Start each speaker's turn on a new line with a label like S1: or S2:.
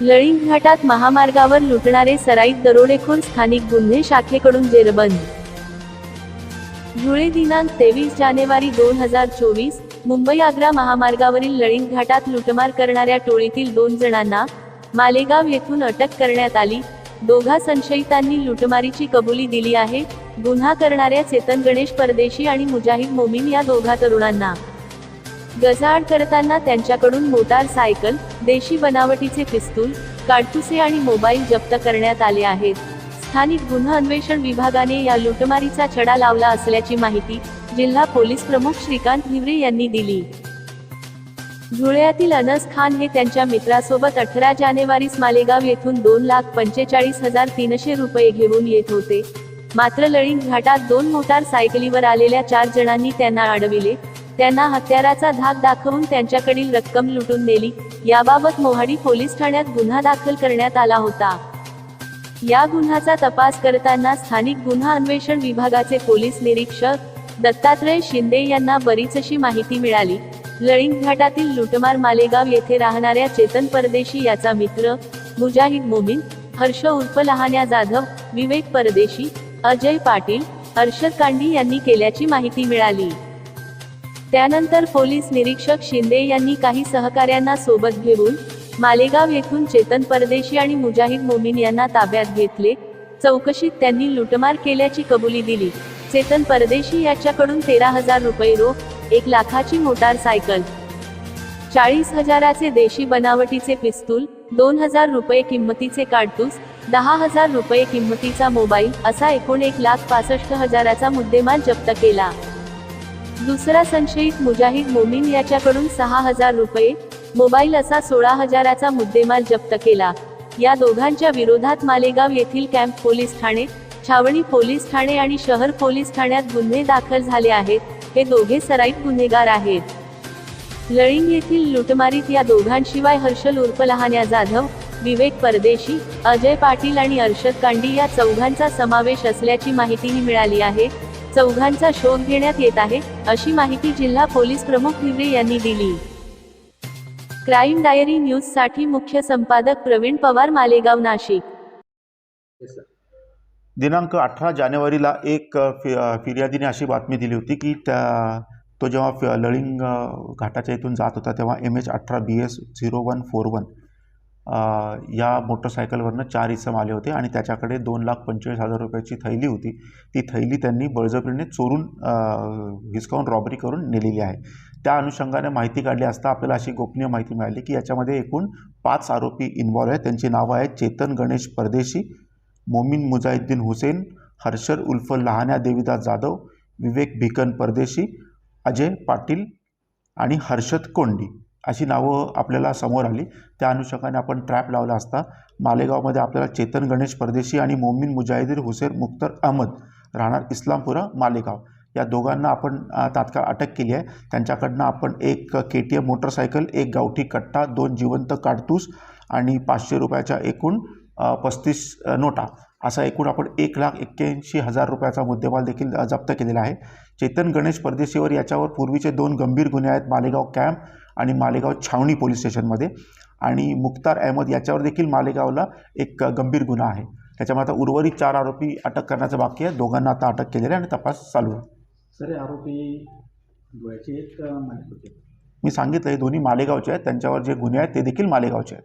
S1: लळिंग घाटात महामार्गावर लुटणारे सराईत दरोडेखोर स्थानिक गुन्हे शाखेकडून जेरबंद. धुळे दिनांक तेवीस जानेवारी दोन हजार चोवीस मुंबई आग्रा महामार्गावरील लळिंग घाटात लुटमार करणाऱ्या टोळीतील दोन जणांना मालेगाव येथून अटक करण्यात आली. दोघा संशयितांनी लुटमारीची कबुली दिली आहे. गुन्हा करणाऱ्या चेतन गणेश परदेशी आणि मुजाहिद मोमीन या दोघा तरुणांना गजाआड करताना त्यांच्याकडून मोटार सायकल देशी बनावटीचे पिस्तूल काडतुसे आणि मोबाईल जप्त करण्यात आले आहेत. स्थानिक गुन्हा अन्वेषण विभागाने या लुटमारीचा छडा लावला असल्याची माहिती जिल्हा पोलीस प्रमुख श्रीकांत हिवरे यांनी दिली. धुळ्यातील अनस खान हे त्यांच्या मित्रासोबत अठरा जानेवारीस मालेगाव येथून दोन लाख पंचेचाळीस हजार तीनशे रुपये घेऊन येत होते. मात्र लळिंग घाटात दोन मोटार सायकलीवर आलेल्या चार जणांनी त्यांना अडविले. त्यांना हत्याराचा धाक दाखवून त्यांच्याकडील रक्कम लुटून नेली. याबाबत मोहाडी पोलीस ठाण्यात गुन्हा दाखल करण्यात आला होता. या गुन्ह्याचा तपास करताना स्थानिक गुन्हा अन्वेषण विभागाचे पोलीस निरीक्षक दत्तात्रय शिंदे यांना बरीच अशी माहिती मिळाली. लळिंग घाटातील लुटमार मालेगाव येथे राहणाऱ्या चेतन परदेशी याचा मित्र मुजाहिद मोमीन हर्ष उर्फ लहान्या जाधव विवेक परदेशी अजय पाटील अर्षद कांडी यांनी केल्याची माहिती मिळाली. त्यानंतर पोलीस निरीक्षक शिंदे यांनी काही सहकाऱ्यांना सोबत घेऊन मालेगाव येथून चेतन परदेशी आणि मुजाहिद मोमीन यांना ताब्यात घेतले. चौकशीत त्यांनी लुटमार केल्याची कबुली दिली. चेतन परदेशी याच्याकडून तेरा हजार रुपये रोख एक लाखाची मोटारसायकल चाळीस हजाराचे देशी बनावटीचे पिस्तूल दोन हजार रुपये किंमतीचे काडतूस दहा हजार रुपये किंमतीचा मोबाईल असा एकूण एक लाख पासष्ट हजाराचा मुद्देमाल जप्त केला. दुसरा संशयित मुजाहिद मोमीन याच्याकडून सहा हजार रुपये मोबाईल असा सोळा हजाराचा मुद्देमाल जप्त केला. या दोघांच्या विरोधात मालेगाव येथील कॅम्प पोलीस ठाणे छावणी पोलीस ठाणे आणि शहर पोलीस ठाण्यात गुन्हे दाखल झाले आहेत हे दोघे सराईत गुन्हेगार आहेत. लळिंग येथील लुटमारीत या दोघांशिवाय हर्षल उर्फ लहान्या जाधव विवेक परदेशी अजय पाटील आणि अर्षद कांडी या चौघांचा समावेश असल्याची माहितीही मिळाली आहे. चौघांचा शोध घेण्यात येत आहे अशी माहिती जिल्हा पोलीस प्रमुख हिवरे यांनी दिली. क्राईम डायरी न्यूजसाठी मुख्य संपादक प्रवीण पवार मालेगाव नाशिक.
S2: दिनांक अठरा जानेवारीला एक फि फिर्यादीने अशी बातमी दिली होती की त्या तो जेव्हा लळिंग घाटाच्या इथून जात होता तेव्हा एम एच अठरा B S zero one four one या मोटरसायकलवरनं चार इसम आले होते आणि त्याच्याकडे दोन लाख पंचेचाळीस हजार रुपयाची थैली होती. ती थैली त्यांनी बळजबरीने चोरून हिसकावून रॉबरी करून नेलेली आहे. त्या अनुषंगाने माहिती काढली असता आपल्याला अशी गोपनीय माहिती मिळाली की याच्यामध्ये एकूण पाच आरोपी इन्व्हॉल्व आहेत. त्यांची नावं आहेत चेतन गणेश परदेशी मोमीन मुजाहिद्दीन हुसेन हर्षर उल्फ लहान्या देवीदास जाधव विवेक भिकन परदेशी अजय पाटील आणि हर्षद कोंडी. अशी नावं आपल्याला समोर आली. त्या अनुषंगाने आपण ट्रॅप लावला असता मालेगावमध्ये आपल्याला चेतन गणेश परदेशी आणि मोमीन मुजाहिदीर हुसेन मुख्तर अहमद राहणार इस्लामपुरा मालेगाव. या दोघांना आपण तात्काळ अटक केली आहे. त्यांच्याकडनं आपण एक के टी एम मोटरसायकल एक गावठी कट्टा दोन जिवंत काडतूस आणि पाचशे रुपयाच्या एकूण पस्तीस नोटा असा एकूण आपण एक लाख एक्क्याऐंशी हजार रुपयाचा मुद्देमाल देखील जप्त केलेला आहे. चेतन गणेश परदेशीवर याच्यावर पूर्वीचे दोन गंभीर गुन्हे आहेत मालेगाव कॅम्प आणि मालेगाव छावणी पोलीस स्टेशनमध्ये. आणि मुख्तार अहमद याच्यावर देखील मालेगावला एक गंभीर गुन्हा आहे. त्याच्यामुळे आता उर्वरित चार आरोपी अटक करण्याचं बाकी आहे. दोघांना आता अटक केलेली आहे आणि तपास चालू आहे.
S3: सर आरोपी
S2: मी सांगितलं हे दोन्ही मालेगावचे आहेत. त्यांच्यावर जे गुन्हे आहेत ते देखील मालेगावचे आहेत.